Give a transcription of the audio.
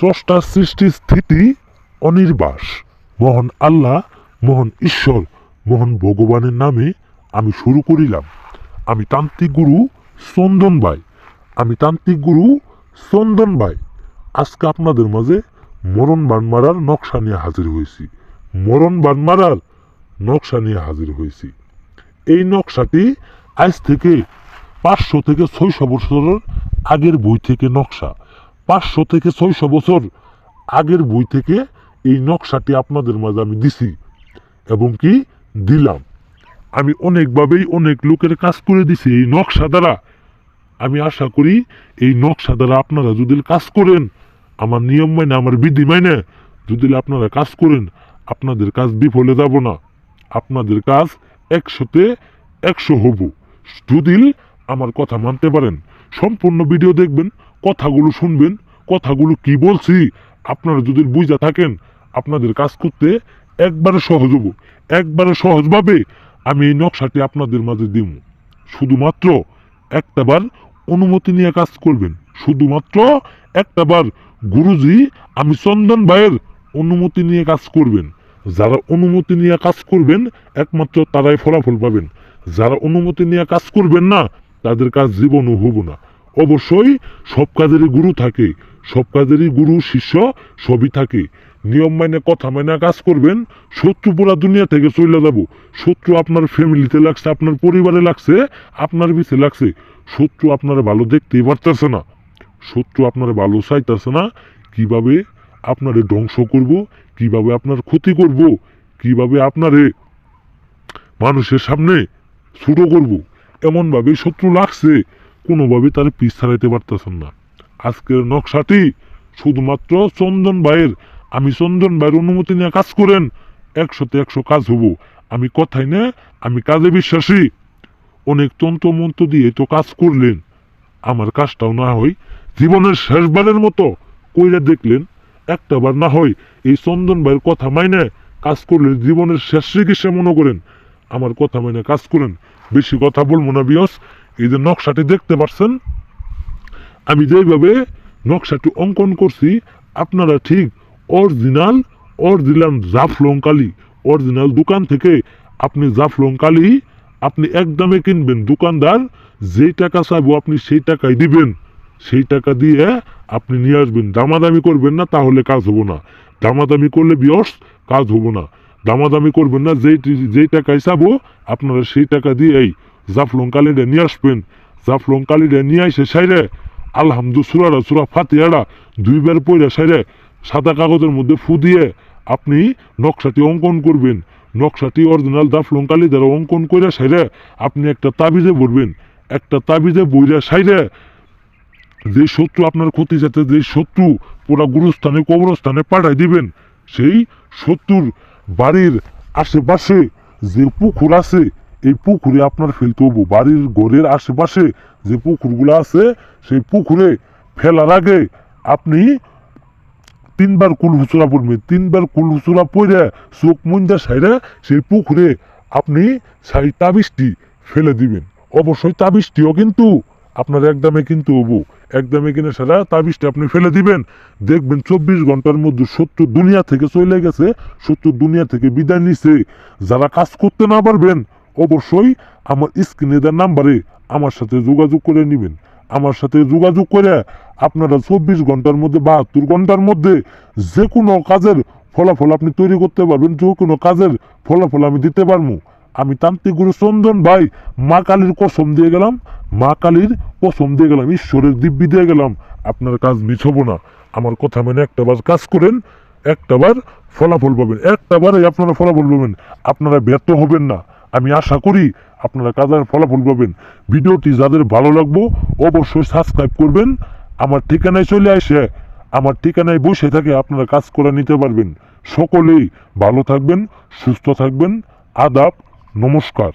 স্রষ্টার সৃষ্টি স্থিতি অনির্বাস। মহান আল্লাহ, মহান ঈশ্বর, মহান ভগবানের নামে আমি শুরু করিলাম। আমি তান্ত্রিক গুরু চন্দন ভাই আমি তান্ত্রিক গুরু চন্দন ভাই আজকে আপনাদের মাঝে মরণ বানমারার নকশা নিয়ে হাজির হয়েছি। মরণ বানমারার নকশা নিয়ে হাজির হয়েছি। এই নকশাটি আজ থেকে পাঁচশো থেকে ছয়শো বছরের আগের বই থেকে নকশা। পাঁচশো থেকে ছয়শো বছর আগের বই থেকে এই নকশাটি আপনাদের মাঝে আমি দিছি এবং কি দিলাম। আমি অনেকভাবেই অনেক লোকের কাজ করে দিছি এই নকশা দ্বারা। আমি আশা করি এই নকশা দ্বারা আপনারা যদি কাজ করেন, আমার নিয়ম মাইনে, আমার বিধি মাইনে, যদি আপনারা কাজ করেন, আপনাদের কাজ বিফলে যাব না। আপনাদের কাজ একশোতে একশো হব। যদি আমার কথা মানতে পারেন। সম্পূর্ণ ভিডিও দেখবেন, কথাগুলো শুনবেন, কথাগুলো কি বলছি, আপনারা যদি বুঝা থাকেন, আপনাদের কাজ করতে একবারে সহজ হব। একবারে সহজভাবে আমি এই নকশাটি আপনাদের মাঝে দিব শুধুমাত্র একটাবার অনুমতি নিয়ে কাজ করবেন। শুধুমাত্র একটাবার গুরুজি, আমি চন্দন ভাইয়ের অনুমতি নিয়ে কাজ করবেন। যারা অনুমতি নিয়ে কাজ করবেন, একমাত্র তারাই ফলাফল পাবেন। যারা অনুমতি নিয়ে কাজ করবেন না তাদের কাজ জীবনও হব না। অবশ্যই সব কাজেরই গুরু থাকে, সব কাজেরই গুরু, শিষ্য সবই থাকে। নিয়ম মাইনে কথা মাইনে কাজ করবেন, শত্রু পুরা দুনিয়া থেকে চলে যাব। শত্রু আপনার ফ্যামিলিতে লাগছে, আপনার পরিবারে লাগছে, আপনার পিছে লাগছে। শত্রু আপনারা ভালো দেখতেই পারতেছে না। শত্রু আপনারা ভালো চাইতেছে না, কীভাবে আপনারে ধ্বংস করব, কীভাবে আপনার ক্ষতি করব, কীভাবে আপনারে মানুষের সামনে ছোট করব। এমনভাবে শত্রু লাগছে, কোনোভাবে তার পিছ ছাড়াইতে পারতেছেন না। আজকের নকশাটি শুধুমাত্র চন্দন ভাইয়ের, আমি চন্দন ভাইয়ের অনুমতি নিয়ে কাজ করেন একশোতে একশো কাজ হব। আমি কথাই না, আমি কাজে বিশ্বাসী। অনেক তন্ত্র মন্ত্র দিয়ে তো কাজ করলেন। আমার কাজটাও না হয় জীবনের শেষবারের মতো কইরা দেখলেন, একটাবার না হয় এই চন্দন ভাইয়ের কথা মাইনে কাজ করলে জীবনের শেষ চিকিৎসা মনে করেন। আমার কথা মাইনে কাজ করেন। বেশি কথা বলব না, বিয়স। এই যে নকশাটি দেখতে পাচ্ছেন আমি যেভাবে নকশাটি অঙ্কন করছি, আপনারা ঠিক অরিজিনাল অরিজিনাল জাফলং কালি, অরিজিনাল দোকান থেকে আপনি জাফলং কালি আপনি একদমে কিনবেন। দোকানদার যেই টাকা চাইব আপনি সেই টাকাই দিবেন। সেই টাকা দিয়ে আপনি নিয়ে আসবেন। দামাদামি করবেন না, তাহলে কাজ হব না। দামাদামি করলে, বিয়স, কাজ হব না। দামাদামি করবেন না, যেই যেই টাকায় চাবো, আপনারা সেই টাকা দিয়ে এই জাফলং কালিটা নিয়ে আসবেন। জাফলং কালিটা নিয়ে আসে সাইরে আলহামদু সুরারা সুরা ফাতিয়ারা দুইবার পয়রা সাইরে সাদা কাগজের মধ্যে ফু দিয়ে আপনি নকশাটি অঙ্কন করবেন। নকশাটি অরিজিনাল জাফলং কালি দ্বারা অঙ্কন করে সাইরে আপনি একটা তাবিজে ভরবেন। একটা তাবিজে বইরা সাইরে যে শত্রু আপনার ক্ষতি যাতে, যে শত্রু পুরা গুরুস্থানে, কবরস্থানে পাঠাই দিবেন, সেই শত্রুর বাড়ির আশেপাশে যে পুকুর আছে, এই পুকুরে আপনার ফেলতে হব বাড়ির ঘরের আশেপাশে যে পুকুরগুলো আছে, সেই পুকুরে ফেলার আগে আপনি তিনবার কুল হুচুরা পড়বেন। তিনবার কুল হুচুরা পড়ে চোখ মুঞ্জা সাইডে সেই পুকুরে আপনি সেই তাবিজটি ফেলে দিবেন। অবশ্যই তাবিজটিও কিন্তু আপনার একদমে কিন্তু হব একদমে কিনে সেটা তাবিজটি আপনি ফেলে দিবেন। দেখবেন চব্বিশ ঘণ্টার মধ্যে শত্রু দুনিয়া থেকে চলে গেছে শত্রু দুনিয়া থেকে বিদায় নিছে। যারা কাজ করতে না পারবেন, অবশ্যই আমার স্ক্রিনে দেওয়ার নাম্বারে আমার সাথে যোগাযোগ করে নেবেন। আমার সাথে যোগাযোগ করে আপনারা চব্বিশ ঘণ্টার মধ্যে, বাহাত্তর ঘণ্টার মধ্যে যে কোনো কাজের ফলাফল আপনি তৈরি করতে পারবেন, যে কোনো কাজের ফলাফল আমি দিতে পারব। আমি তান্ত্রিক গুরু চন্দন ভাই, মা কালীর কসম দিয়ে গেলাম। মা কালীর কসম দিয়ে গেলাম ঈশ্বরের দিব্যি দিয়ে গেলাম। আপনার কাজ মিছ হব না। আমার কথা মেনে একটাবার কাজ করেন একটাবার ফলাফল পাবেন। একটাবারে আপনারা ফলাফল পাবেন। আপনারা ব্যর্থ হবেন না। আমি আশা করি আপনারা কাজের ফলাফল পাবেন। ভিডিওটি যাদের ভালো লাগবো, অবশ্যই সাবস্ক্রাইব করবেন। আমার ঠিকানায় চলে আসে, আমার ঠিকানায় বসে থাকে আপনারা কাজ করে নিতে পারবেন। সকলেই ভালো থাকবেন, সুস্থ থাকবেন। আদাব, নমস্কার।